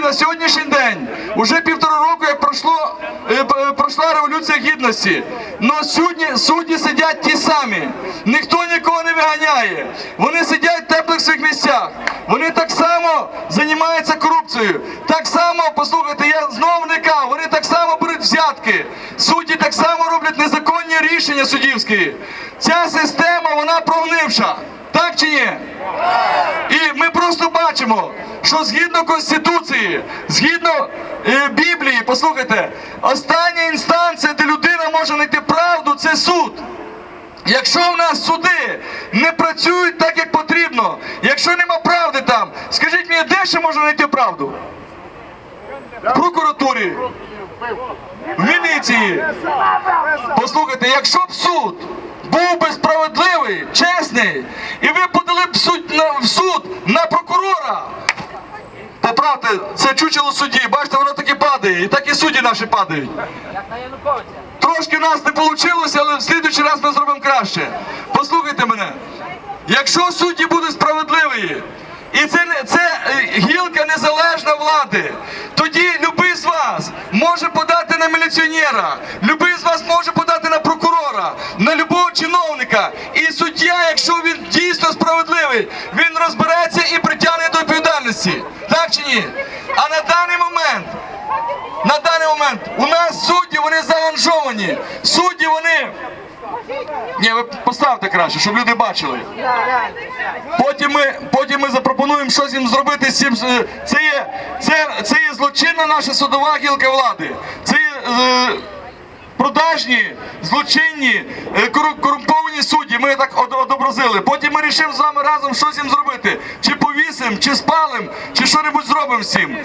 на сьогоднішній день уже півтора року, як пройшло е, е, пройшла революція гідності. Но судді, судді сидять ті самі. Ніхто нікого не виганяє. Вони сидять в теплих своїх місцях. Вони так само займаються корупцією. Так само, послухайте, я знову не кажу, вони так само беруть взятки. Судді так само роблять незаконні рішення суддівські. Ця система, вона прогнивша. Так чи ні? І ми просто бачимо, що згідно Конституції, згідно е, Біблії, послухайте, остання інстанція, де людина може знайти правду, це суд. Якщо в нас суди не працюють так, як потрібно, якщо нема правди там, скажіть мені, де ще можна знайти правду? В прокуратурі, в міліції. Послухайте, якщо б суд був би справедливий, чесний, і ви подали б в суд. Поправте, це чучело судді, бачите, воно таки падає, і так і судді наші падають. Трошки в нас не вийшло, але в слідуючий раз ми зробимо краще. Послухайте мене. Якщо судді будуть справедливі, і це, це е, гілка незалежна влади, тоді любий з вас може подати на міліціонера, любий з вас може подати на прокурора, на любого чиновника. І суддя, якщо він дійсно справедливий, він розбереться і притягне до відповідальності. Чи? А на даний момент на даний момент у нас судді вони заанжовані. Судді вони. Ні, ви поставте краще, щоб люди бачили. Потім ми, потім ми запропонуємо щось їм зробити з цим. е, Це є, це, це є злочинна наша судова гілка влади. Це є е, продажні, злочинні, е, корумповані судді. Ми так од- Потім ми рішимо з вами разом щось їм зробити. Чи повісимо, чи спалимо, чи що-небудь зробимо з цим.